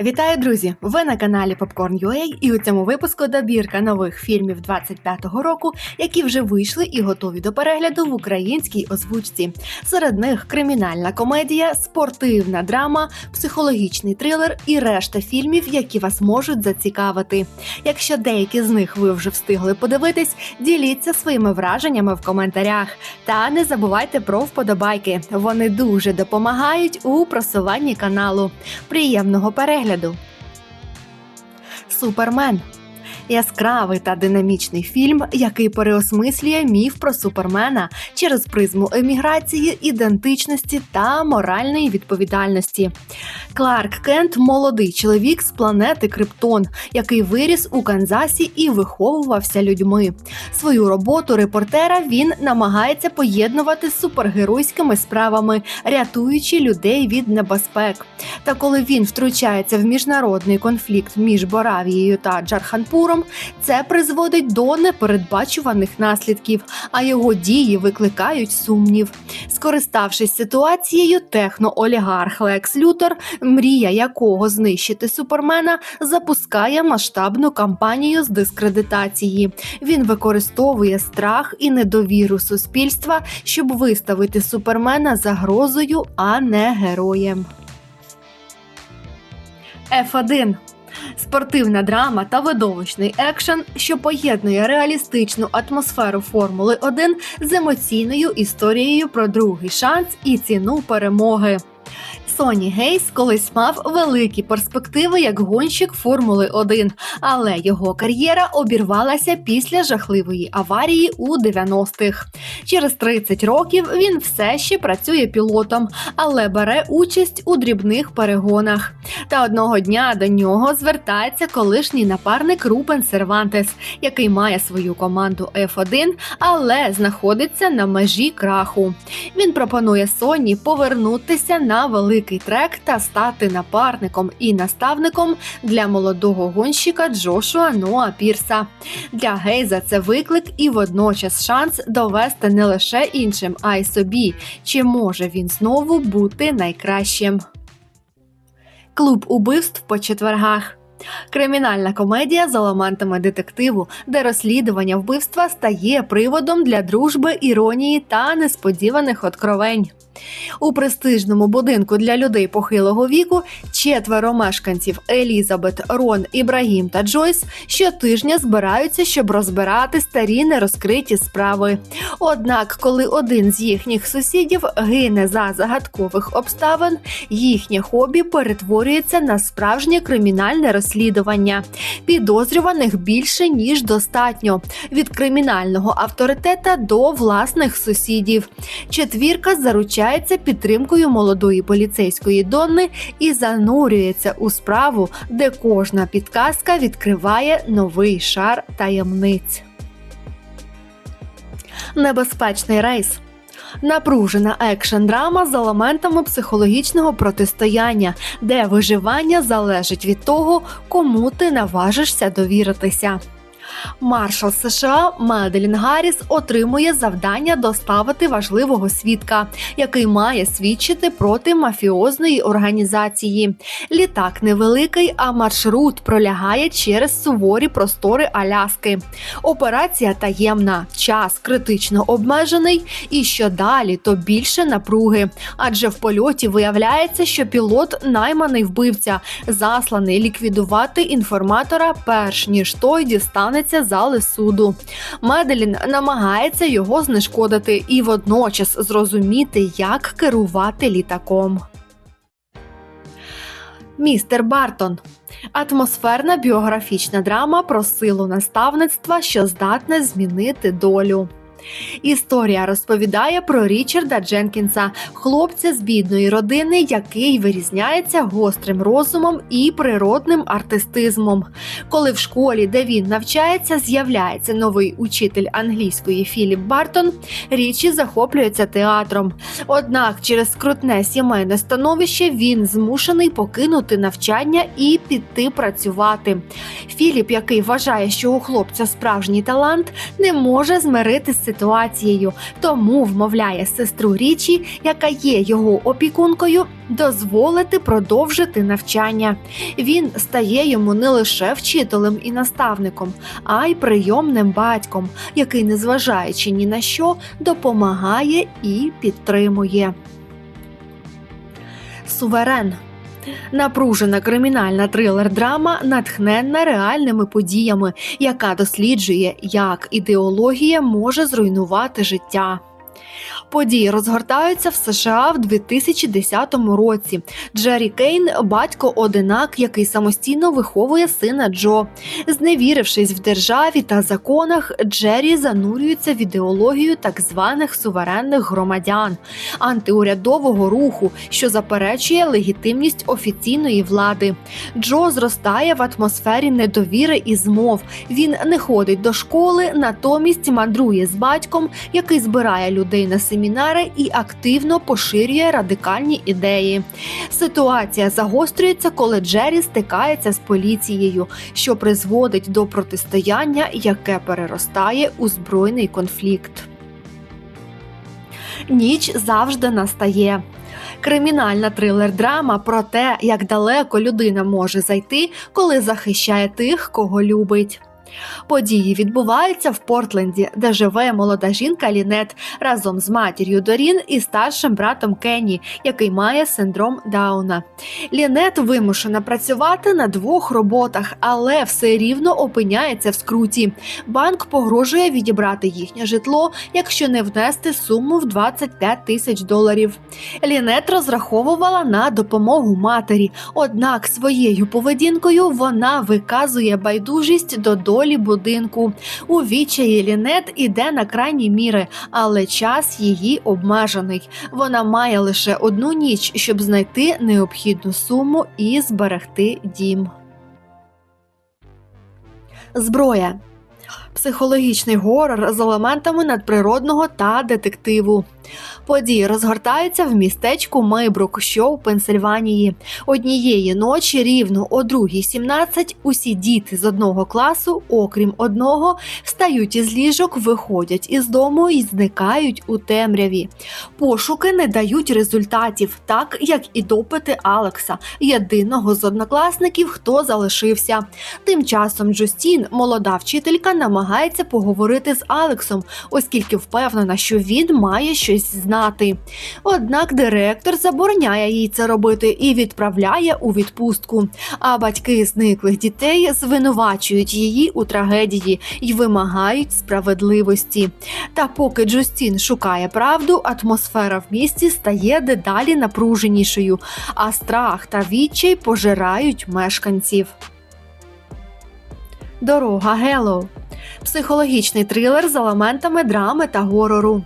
Вітаю, друзі! Ви на каналі Popcorn.ua і у цьому випуску добірка нових фільмів 25-го року, які вже вийшли і готові до перегляду в українській озвучці. Серед них кримінальна комедія, спортивна драма, психологічний трилер і решта фільмів, які вас можуть зацікавити. Якщо деякі з них ви вже встигли подивитись, діліться своїми враженнями в коментарях. Та не забувайте про вподобайки. Вони дуже допомагають у просуванні каналу. Приємного перегляду! Супермен. Яскравий та динамічний фільм, який переосмислює міф про супермена через призму еміграції, ідентичності та моральної відповідальності. Кларк Кент молодий чоловік з планети Криптон, який виріс у Канзасі і виховувався людьми. Свою роботу репортера він намагається поєднувати з супергеройськими справами, рятуючи людей від небезпек. Та коли він втручається в міжнародний конфлікт між Боравією та Джарханпуром, це призводить до непередбачуваних наслідків, а його дії викликають сумнів. Скориставшись ситуацією, техноолігарх Лекс Лютер, мрія якого знищити супермена, запускає масштабну кампанію з дискредитації. Він використовує страх і недовіру суспільства, щоб виставити супермена загрозою, а не героєм. F1 спортивна драма та видовищний екшен, що поєднує реалістичну атмосферу Формули 1 з емоційною історією про другий шанс і ціну перемоги. Соні Гейс колись мав великі перспективи як гонщик Формули 1, але його кар'єра обірвалася після жахливої аварії у 90-х. Через 30 років він все ще працює пілотом, але бере участь у дрібних перегонах. Та одного дня до нього звертається колишній напарник Рупен Сервантес, який має свою команду F1, але знаходиться на межі краху. Він пропонує Соні повернутися на великий трек та стати напарником і наставником для молодого гонщика Джошуа Ноа Пірса. Для Гейза це виклик і водночас шанс довести не лише іншим, а й собі, чи може він знову бути найкращим. Клуб убивств по четвергах. Кримінальна комедія з елементами детективу, де розслідування вбивства стає приводом для дружби, іронії та несподіваних откровень. У престижному будинку для людей похилого віку четверо мешканців Елізабет, Рон, Ібрагім та Джойс щотижня збираються, щоб розбирати старі нерозкриті справи. Однак, коли один з їхніх сусідів гине за загадкових обставин, їхнє хобі перетворюється на справжнє кримінальне розслідування. Підозрюваних більше ніж достатньо від кримінального авторитета до власних сусідів. Четвірка заручається підтримкою молодої поліцейської Донни і занурюється у справу, де кожна підказка відкриває новий шар таємниць. Небезпечний рейс. Напружена екшн драма з елементами психологічного протистояння, де виживання залежить від того, кому ти наважишся довіритися. Маршал США Меделін Гарріс отримує завдання доставити важливого свідка, який має свідчити проти мафіозної організації. Літак невеликий, а маршрут пролягає через суворі простори Аляски. Операція таємна, час критично обмежений, і що далі, то більше напруги. Адже в польоті виявляється, що пілот найманий вбивця, засланий ліквідувати інформатора, перш ніж той дістанеться з'являється зали суду. Меделін намагається його знешкодити і водночас зрозуміти, як керувати літаком. Містер Бартон атмосферна біографічна драма про силу наставництва, що здатне змінити долю. Історія розповідає про Річарда Дженкінса, хлопця з бідної родини, який вирізняється гострим розумом і природним артистизмом. Коли в школі, де він навчається, з'являється новий учитель англійської Філіп Бартон, річі захоплюється театром. Однак через скрутне сімейне становище він змушений покинути навчання і піти працювати. Філіп, який вважає, що у хлопця справжній талант, не може змиритися ситуацією, тому вмовляє сестру Річі, яка є його опікункою, дозволити продовжити навчання. Він стає йому не лише вчителем і наставником, а й прийомним батьком, який, незважаючи ні на що, допомагає і підтримує. Суверен Напружена кримінальна трилер-драма, натхненна реальними подіями, яка досліджує, як ідеологія може зруйнувати життя. Події розгортаються в США в 2010 році. Джері Кейн батько одинак, який самостійно виховує сина Джо. Зневірившись в державі та законах, Джері занурюється в ідеологію так званих суверенних громадян, антиурядового руху, що заперечує легітимність офіційної влади. Джо зростає в атмосфері недовіри і змов. Він не ходить до школи, натомість мандрує з батьком, який збирає людей на семінари і активно поширює радикальні ідеї. Ситуація загострюється, коли Джері стикається з поліцією, що призводить до протистояння, яке переростає у збройний конфлікт. Ніч завжди настає. Кримінальна трилер-драма про те, як далеко людина може зайти, коли захищає тих, кого любить. Події відбуваються в Портленді, де живе молода жінка Лінет разом з матір'ю Дорін і старшим братом Кенні, який має синдром Дауна. Лінет вимушена працювати на двох роботах, але все рівно опиняється в скруті. Банк погрожує відібрати їхнє житло, якщо не внести суму в 25 тисяч доларів. Лінет розраховувала на допомогу матері, однак своєю поведінкою вона виказує байдужість до долі будинку. У відчаї Лінет іде на крайні міри, але час її обмежений. Вона має лише одну ніч, щоб знайти необхідну суму і зберегти дім. Зброя. Психологічний горор з елементами надприродного та детективу. Події розгортаються в містечку Мейбрук, що у Пенсильванії. Однієї ночі рівно о 2.17 усі діти з одного класу, окрім одного, встають із ліжок, виходять із дому і зникають у темряві. Пошуки не дають результатів, так як і допити Алекса, єдиного з однокласників, хто залишився. Тим часом Джустін, молода вчителька, намагається поговорити з Алексом, оскільки впевнена, що він має щось знати. Однак директор забороняє їй це робити і відправляє у відпустку. А батьки зниклих дітей звинувачують її у трагедії і вимагають справедливості. Та поки Джустін шукає правду, атмосфера в місті стає дедалі напруженішою, а страх та відчай пожирають мешканців. Дорога Геллоу психологічний трилер з елементами драми та горору.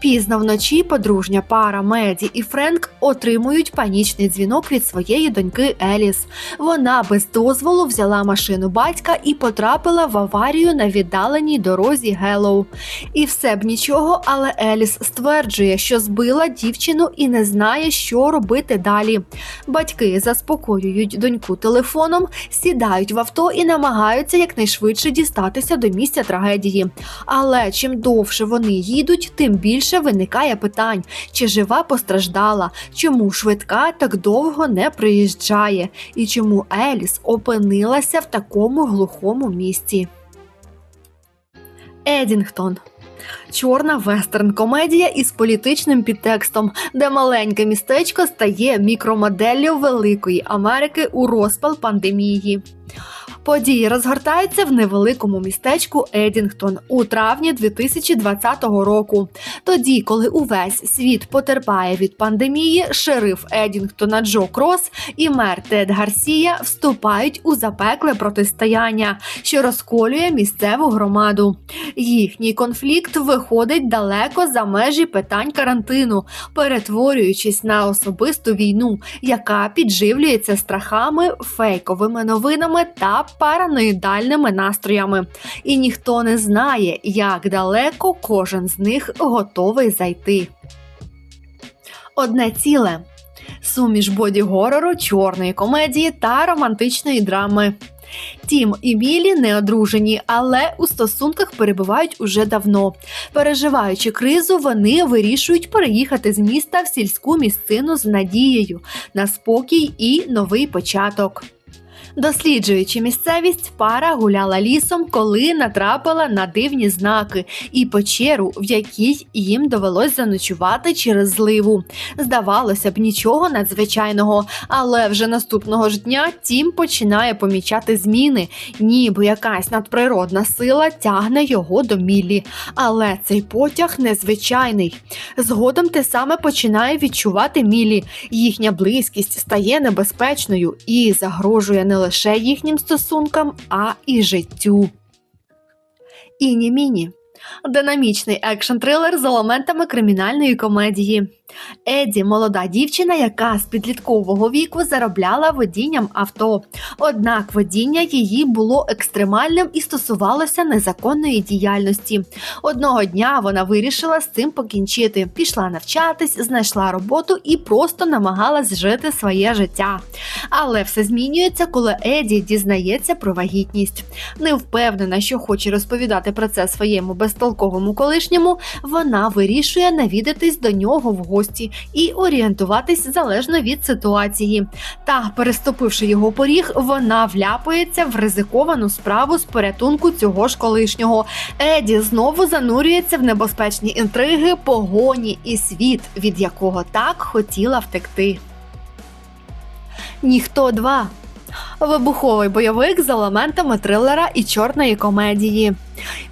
Пізно вночі подружня пара Меді і Френк отримують панічний дзвінок від своєї доньки Еліс. Вона без дозволу взяла машину батька і потрапила в аварію на віддаленій дорозі Геллоу. І все б нічого, але Еліс стверджує, що збила дівчину і не знає, що робити далі. Батьки заспокоюють доньку телефоном, сідають в авто і намагаються якнайшвидше дістатися до місця трагедії. Але чим довше вони їдуть, тим більше більше виникає питань, чи жива постраждала, чому швидка так довго не приїжджає, і чому Еліс опинилася в такому глухому місці. Едінгтон Чорна вестерн-комедія із політичним підтекстом, де маленьке містечко стає мікромоделлю Великої Америки у розпал пандемії. Події розгортаються в невеликому містечку Едінгтон у травні 2020 року. Тоді, коли увесь світ потерпає від пандемії, шериф Едінгтона Джо Крос і мер Тед Гарсія вступають у запекле протистояння, що розколює місцеву громаду. Їхній конфлікт виходить далеко за межі питань карантину, перетворюючись на особисту війну, яка підживлюється страхами, фейковими новинами та параноїдальними настроями, і ніхто не знає, як далеко кожен з них готовий зайти. Одне ціле суміш боді горору, чорної комедії та романтичної драми. Тім і Мілі не одружені, але у стосунках перебувають уже давно. Переживаючи кризу, вони вирішують переїхати з міста в сільську місцину з надією на спокій і новий початок. Досліджуючи місцевість, пара гуляла лісом, коли натрапила на дивні знаки і печеру, в якій їм довелось заночувати через зливу. Здавалося б, нічого надзвичайного, але вже наступного ж дня Тім починає помічати зміни, ніби якась надприродна сила тягне його до Міллі. Але цей потяг незвичайний. Згодом те саме починає відчувати Мілі. Їхня близькість стає небезпечною і загрожує не лише їхнім стосункам, а і життю. Іні Міні. Динамічний екшн-трилер з елементами кримінальної комедії. Еді молода дівчина, яка з підліткового віку заробляла водінням авто. Однак водіння її було екстремальним і стосувалося незаконної діяльності. Одного дня вона вирішила з цим покінчити. Пішла навчатись, знайшла роботу і просто намагалась жити своє життя. Але все змінюється, коли Еді дізнається про вагітність. Не впевнена, що хоче розповідати про це своєму безтолковому колишньому. Вона вирішує навідатись до нього в гості і орієнтуватись залежно від ситуації. Та, переступивши його поріг, вона вляпується в ризиковану справу з порятунку цього ж колишнього. Еді знову занурюється в небезпечні інтриги, погоні і світ, від якого так хотіла втекти. Ніхто два. Вибуховий бойовик з елементами трилера і чорної комедії.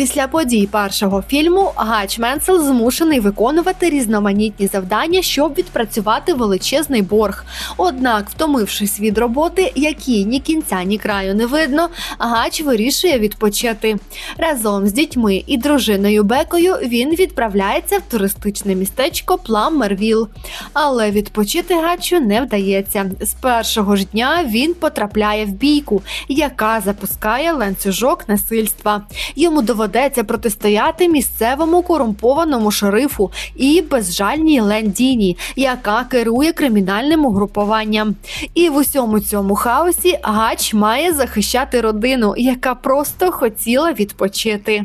Після подій першого фільму Гач Менсел змушений виконувати різноманітні завдання, щоб відпрацювати величезний борг. Однак, втомившись від роботи, якій ні кінця, ні краю не видно, Гач вирішує відпочити. Разом з дітьми і дружиною Бекою він відправляється в туристичне містечко Пламмервіл. Але відпочити Гачу не вдається. З першого ж дня він потрапляє в бійку, яка запускає ланцюжок насильства. Йому доведеться протистояти місцевому корумпованому шерифу і безжальній Лендіні, яка керує кримінальним угрупуванням. І в усьому цьому хаосі Гач має захищати родину, яка просто хотіла відпочити.